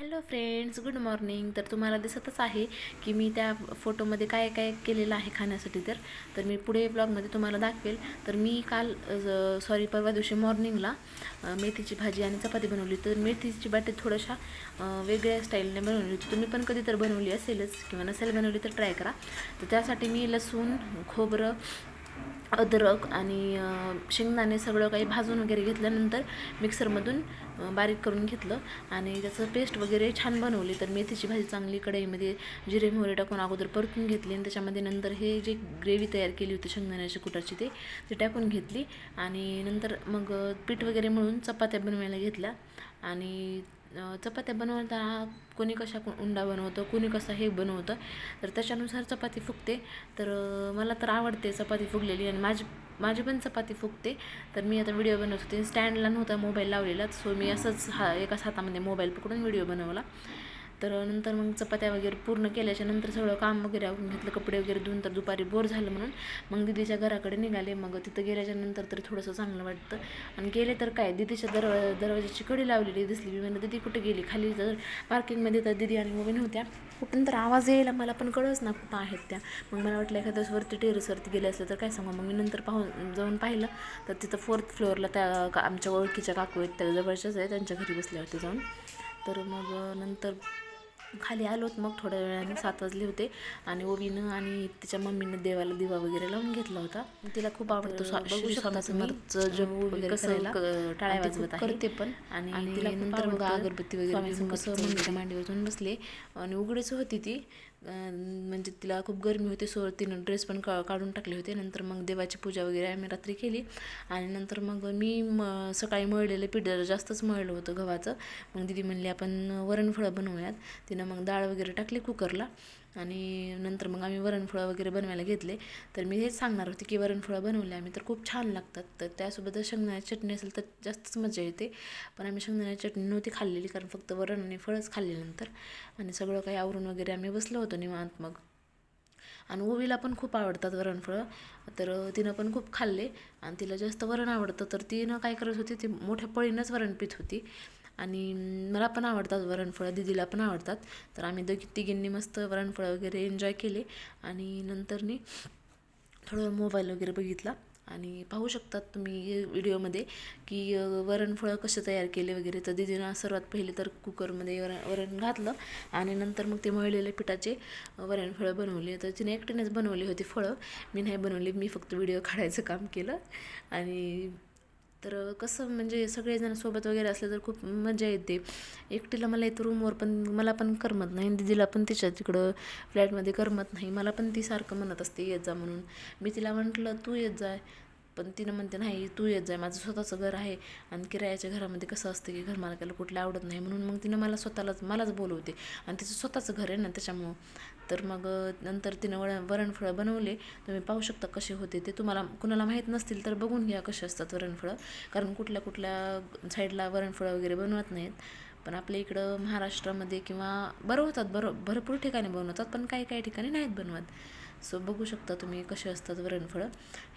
Hello friends good morning तर तुम्हाला दिसतच आहे की मी त्या फोटोमध्ये काय काय केलेलं आहे खाण्यासाठी तर. तर मी पुढे ब्लॉगमध्ये तुम्हाला दाखवेल. तर मी काल सॉरी परवा दिवशी मॉर्निंगला मेथीची भाजी आणि चपाती बनवली. तर मेथीची बाटी थोड्याशा वेगळ्या स्टाईलने बनवली होती. तुम्ही पण कधी तर बनवली असेलच किंवा नसेल बनवली तर ट्राय करा. तर त्यासाठी मी लसूण खोबरं अद्रक आणि शेंगदाणे सगळं काही भाजून वगैरे घेतल्यानंतर मिक्सरमधून बारीक करून घेतलं आणि त्याचं पेस्ट वगैरे छान बनवली. तर मेथीची भाजी चांगली कढईमध्ये जिरे मोहरे टाकून अगोदर परतून घेतली आणि त्याच्यामध्ये नंतर हे जे ग्रेव्ही तयार केली होती शेंगदाण्याच्या कुटाची ते ते टाकून घेतली आणि नंतर मग पीठ वगैरे म्हणून चपात्या बनवायला घेतल्या आणि चपात्या बनवताना कोणी कशा उंडा बनवतं कोणी कसं हे बनवतं तर त्याच्यानुसार चपाती फुगते. तर मला तर आवडते चपाती फुगलेली आणि माझी माझी पण चपाती फुगते. तर मी आता व्हिडिओ बनवत होते. स्टँडला नव्हता मोबाईल लावलेला सो मी असंच हा एकाच हातामध्ये मोबाईल पकडून व्हिडिओ बनवला. तर नंतर मग चपात्या वगैरे पूर्ण केल्याच्यानंतर सगळं काम वगैरे आवरून घेतलं कपडे वगैरे धुवून तर दुपारी बोर झालं म्हणून. मग दिदीच्या घराकडे निघाले. मग तिथं गेल्याच्यानंतर तर थोडंसं चांगलं वाटतं. आणि गेले तर काय दिदीच्या दरवा दरवाजाची कडी लावलेली दिसली. मी म्हणलं दिदी कुठे गेली? खाली जर पार्किंगमध्ये तर दिदी आणि मम्मी होत्या कुठून तर आवाज यायला मला पण कळच ना कुठं आहेत त्या. मग मला वाटलं एखाद्या वरती टेरेसवरती गेले असलं तर काय सांगा? मग मी नंतर पाहून जाऊन पाहिलं. तर तिथं फोर्थ फ्लोअरला त्या का- आमच्या ओळखीच्या काकू आहेत त्या जवळच्याच आहे त्यांच्या घरी बसल्या जाऊन. तर मग नंतर खाली आलोत मग थोड्या वेळाने सात वाजले होते. आणि ओवीनं आणि तिच्या मम्मीनं देवाला दिवा वगैरे लावून घेतला होता. तिला खूप आवडतो टाळ्या वाजवत करते पण. आणि तिला नंतर मग अगरबत्ती वगैरे कसं मांडीवर जाऊन बसले. आणि उघडीच होती ती. म्हणजे तिला खूप गरमी होती सो तिनं ड्रेस पण का काढून टाकले होते. नंतर मग देवाची पूजा वगैरे आम्ही रात्री केली. आणि नंतर मग मी म सकाळी मळलेलं पीठ जास्तच मळलं होतं गव्हाचं. मग दिदी म्हणली आपण वरणफळं बनवूयात. तिनं मग डाळ वगैरे टाकली कुकरला आणि नंतर मग आम्ही वरणफळं वगैरे बनवायला घेतले. तर मी हेच सांगणार होते की वरणफळं बनवले आम्ही तर खूप छान लागतात. तर त्यासोबत शेंगदाण्याची चटणी असेल तर जास्तच मजा येते. पण आम्ही शेंगदाण्याची चटणी नव्हती खाल्लेली कारण फक्त वरण आणि फळच खाल्ले नंतर आणि सगळं काही आवरून वगैरे आम्ही बसलो होतो निवांत मग. आणि ओवीला पण खूप आवडतात वरणफळं. तर तिनं पण खूप खाल्ले. आणि तिला जास्त वरण आवडतं. तर तिनं काय करत होती ती मोठ्या पळीनंच वरण पित होती. आणि मला पण आवडतात वरणफळं दिदीला पण आवडतात. तर आम्ही दोघी तिघींनी मस्त वरणफळं वगैरे एन्जॉय केले. आणि नंतरनी थोडं मोबाईल वगैरे बघितला. आणि पाहू शकतात तुम्ही व्हिडिओमध्ये की वरणफळं कसे तयार केले वगैरे. तर दिदीनं सर्वात पहिले तर कुकरमध्ये वरण वरण घातलं. आणि नंतर मग ते मळलेले पिठाचे वरणफळं बनवले. तर तिने एकटीनेच बनवली होती फळं. मी नाही बनवली. मी फक्त व्हिडिओ काढायचं काम केलं. आणि तर कसं म्हणजे सगळेजण सोबत वगैरे असले तर खूप मजा येते. एकटीला मला येतं रूमवर पण मला पण करमत नाही दिदीला पण तिच्या तिकडं फ्लॅटमध्ये करमत नाही. मला पण ती सारखं म्हणत असते येत जा म्हणून. मी तिला म्हटलं तू येत जाय पण तिनं म्हणते नाही तू येत जाय माझं स्वतःचं घर आहे. आणि किरायाच्या घरामध्ये कसं असतं की घर मालकाला कुठलं आवडत नाही. म्हणून मग तिनं मला स्वतःलाच मलाच बोलवते. आणि तिचं स्वतःचं घर आहे ना त्याच्यामुळं. तर मग नंतर तिनं वळ वरणफळं बनवले. तुम्ही पाहू शकता कसे होते ते. तुम्हाला कुणाला माहीत नसतील तर बघून घ्या कसे असतात वरणफळं. कारण कुठल्या कुठल्या साईडला वरणफळं वगैरे बनवत नाहीत. पण आपल्या इकडं महाराष्ट्रामध्ये किंवा बरं होतात बरं भरपूर ठिकाणी बनवतात. पण काही काही ठिकाणी नाहीत बनवत. सो बघू शकता तुम्ही कसे असतात वरणफळं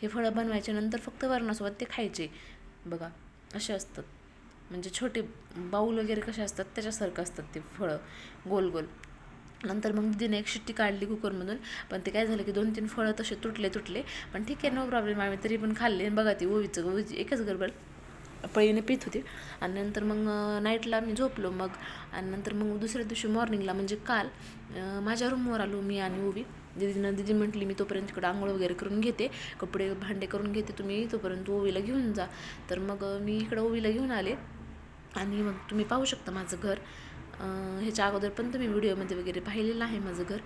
हे फळं बनवायच्या नंतर फक्त वरणासोबत ते खायचे. बघा असे असतात. म्हणजे छोटे बाऊल वगैरे कसे असतात त्याच्यासारखं असतात ते फळं गोल गोल. नंतर मग दिदीने एक शिट्टी काढली कुकरमधून. पण ते काय झालं की दोन तीन फळं तसे तुटले तुटले. पण ठीक आहे नो प्रॉब्लेम आम्ही तरी पण खाल्ले. बघा ती ओवीचं ओवीची एकच गडबड. पळीने पित होती. आणि नंतर मग नाईटला मी झोपलो मग. आणि नंतर मग दुसऱ्या दिवशी मॉर्निंगला म्हणजे काल माझ्या रूमवर आलो मी आणि ओवी दिदीनं दिदी म्हटली मी तोपर्यंत तिकडं आंघोळ वगैरे करून घेते. कपडे भांडे करून घेते तुम्ही. तोपर्यंत ओवीला घेऊन जा. तर मग मी इकडं ओवीला घेऊन आले. आणि मग तुम्ही पाहू शकता माझं घर. ह्याच्या अगोदर पण तुम्ही व्हिडिओमध्ये वगैरे पाहिलेलं आहे माझं घर.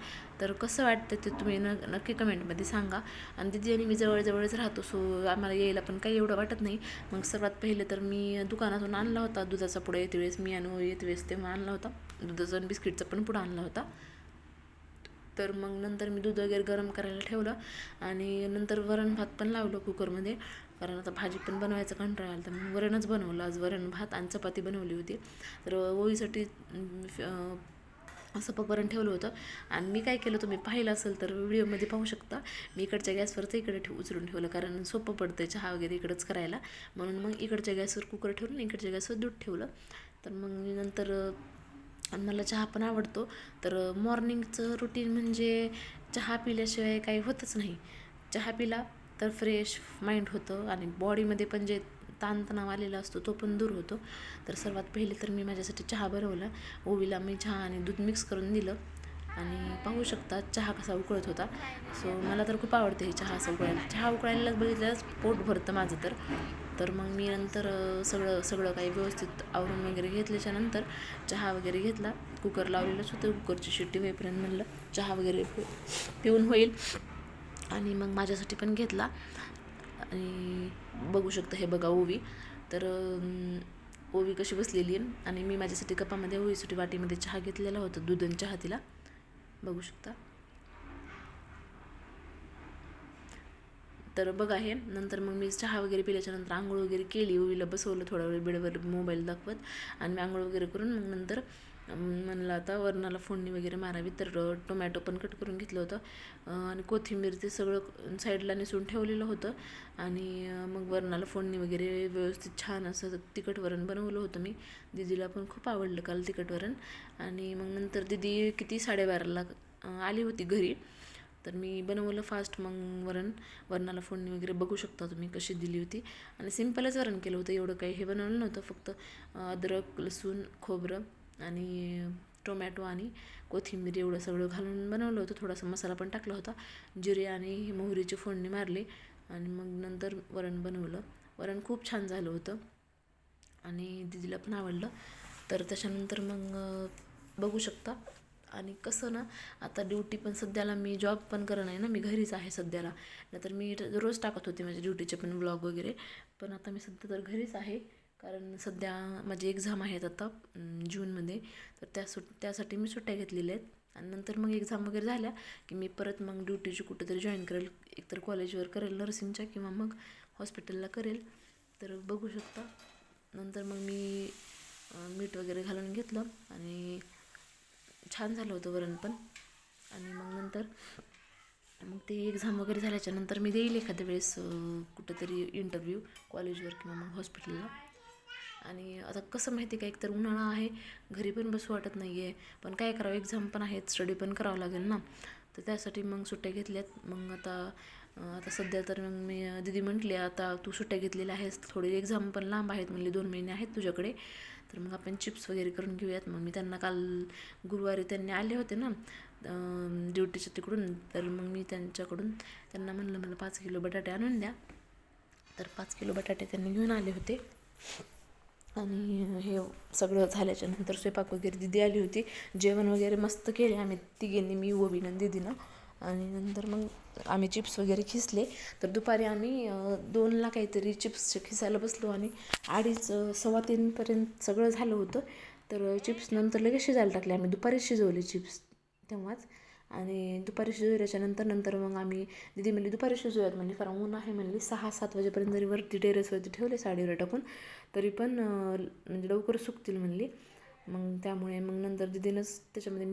तर कसं वाटतं ते तुम्ही न नक्की कमेंटमध्ये सांगा. आणि दिदी आणि मी जवळजवळच राहतो सो आम्हाला यायला पण काही एवढं वाटत नाही. मग सर्वात पहिले तर मी दुकानातून आणला होता. दुधाचा पुढं येते वेळेस मी आणू येते वेळेस तेव्हा आणला होता. दुधाचा आणि बिस्किटचा पण पुढं आणला होता. तर मग नंतर मी दूध वगैरे गरम करायला ठेवलं. आणि नंतर वरण भात पण लावलं कुकरमध्ये कारण आता भाजी पण बनवायचं कंटाळा आला तर मग वरणच बनवलं. आज वरण भात आणि चपाती बनवली होती. तर ओळीसाठी असं पक वरण ठेवलं होतं. आणि मी काय केलं तुम्ही पाहिलं असेल तर व्हिडिओमध्ये पाहू शकता. मी इकडच्या गॅसवरचं इकडे ठेव उचलून ठेवलं कारण सोपं पडतं चहा वगैरे इकडंच करायला. म्हणून मग इकडच्या गॅसवर कुकर ठेवलं आणि इकडच्या गॅसवर दूध ठेवलं. तर मग नंतर आणि मला चहा पण आवडतो. तर मॉर्निंगचं रुटीन म्हणजे चहा पिल्याशिवाय काही होतच नाही. चहा पिला तर फ्रेश माइंड होतं आणि बॉडीमध्ये पण जे ताणतणाव आलेला असतो तो पण दूर होतो. तर सर्वात पहिले तर मी माझ्यासाठी चहा बनवला. ओवीला मी चहा आणि दूध मिक्स करून दिलं आणि पाहू शकता चहा कसा उकळत होता. सो मला तर खूप आवडते हे चहा असं उकळायला. चहा उकळायलाच बघितल्यास पोट भरतं माझं तर. तर मग मी नंतर सगळं सगळं काही व्यवस्थित आवरून वगैरे घेतल्याच्या नंतर चहा वगैरे घेतला. कुकर लावलेलंच होतं. कुकरची शिट्टी होईपर्यंत म्हणलं चहा वगैरे पिऊन होईल. आणि मग माझ्यासाठी पण घेतला. आणि बघू शकता हे बघा ओवी. तर ओवी कशी बसलेली आहे. आणि मी माझ्यासाठी कपामध्ये ओवीसाठी वाटीमध्ये चहा घेतलेला होता दूध आणि चहा तिला. बघू शकता. तर बघा हे नंतर मग मी चहा वगैरे पिल्याच्यानंतर आंघोळ वगैरे केली. ओवीला बसवलं थोडा वेळ बेडवर मोबाईल दाखवत. आणि मी आंघोळ वगैरे करून मग नंतर म्हणलं आता वरणाला फोडणी वगैरे मारावी. तर टोमॅटो पण कट करून घेतलं होतं. आणि कोथिंबीर ते सगळं साईडला नेसून ठेवलेलं होतं. आणि मग वरणाला फोडणी वगैरे व्यवस्थित छान असं तिखट वरण बनवलं होतं मी. दिदीला पण खूप आवडलं काल तिखट वरण. आणि मग नंतर दिदी किती साडेबाराला आली होती घरी. तर मी बनवलं फास्ट मग वरण. वरणाला फोडणी वगैरे बघू शकता तुम्ही कशी दिली होती. आणि सिम्पलच वरण केलं होतं. एवढं काही हे बनवलं नव्हतं. फक्त अद्रक लसूण खोबरं आणि टोमॅटो आणि कोथिंबीर एवढं सगळं घालून बनवलं होतं. थोडासा मसाला पण टाकला होता. जिरे आणि मोहरीची फोडणी मारली आणि मग नंतर वरण बनवलं. वरण खूप छान झालं होतं आणि दिदीला पण आवडलं. तर त्याच्यानंतर मग बघू शकता. आणि कसं ना आता ड्युटी पण सध्याला मी जॉब पण करणार नाही ना मी घरीच आहे सध्याला. नाहीतर मी रोज टाकत होते माझ्या ड्युटीचे पण ब्लॉग वगैरे. पण आता मी सध्या तर घरीच आहे. कारण सध्या माझी एक्झाम आहेत आता जूनमध्ये. तर त्या सुट त्यासाठी मी सुट्ट्या घेतलेल्या आहेत. आणि नंतर मग एक्झाम वगैरे झाल्या की मी परत मग ड्युटीची कुठेतरी जॉईन करेल एकतर कॉलेजवर करेल नर्सिंगच्या किंवा मग हॉस्पिटलला करेल. तर बघू शकता. नंतर मग मी मीठ वगैरे घालून घेतलं आणि छान झालं होतं वरण पण. आणि मग नंतर मग ते एक्झाम वगैरे झाल्याच्यानंतर मी देईल एखाद्या वेळेस कुठंतरी इंटरव्ह्यू कॉलेजवर किंवा मग हॉस्पिटलला. आणि आता कसं माहिती आहे का एकतर उन्हाळा आहे घरी पण बसू वाटत नाही आहे पण काय करावं एक्झाम पण आहेत स्टडी पण करावं लागेल ना. तर त्यासाठी मग सुट्ट्या घेतल्यात. मग आता आता सध्या तर मग मी दिदी म्हटली आता तू सुट्ट्या घेतलेल्या आहेस थोडी एक्झाम पण लांब आहेत म्हणले दोन महिने आहेत तुझ्याकडे. तर मग आपण चिप्स वगैरे करून घेऊयात. मग मी त्यांना काल गुरुवारी त्यांनी आले होते ना ड्युटीच्या तिकडून. तर मग मी त्यांच्याकडून त्यांना म्हणलं मला पाच किलो बटाटे आणून द्या. तर पाच किलो बटाटे त्यांनी घेऊन आले होते. आणि हे सगळं झाल्याच्यानंतर स्वयंपाक वगैरे दिदी आली होती. जेवण वगैरे मस्त केले आम्ही तिघींनी मी ओबीनं दिदीनं. आणि नंतर मग आम्ही चिप्स वगैरे खिसले. तर दुपारी आम्ही दोनला काहीतरी चिप्स खिसायला बसलो आणि अडीच सव्वा तीनपर्यंत सगळं झालं होतं. तर चिप्स नंतर लगेच शिजायला टाकले. आम्ही दुपारीच शिजवले चिप्स तेव्हाच. आणि दुपारी शिजवल्याच्या नंतर नंतर मग आम्ही दिदी म्हणली दुपारी शिजवूयात म्हणजे फार ऊन आहे. म्हणली सहा सात वाजेपर्यंत जरी वरती टेरेसवरती ठेवले साडीवर टाकून तरी पण म्हणजे लवकर सुकतील. म्हणली. मग त्यामुळे मग नंतर दिदीनंच त्याच्यामध्ये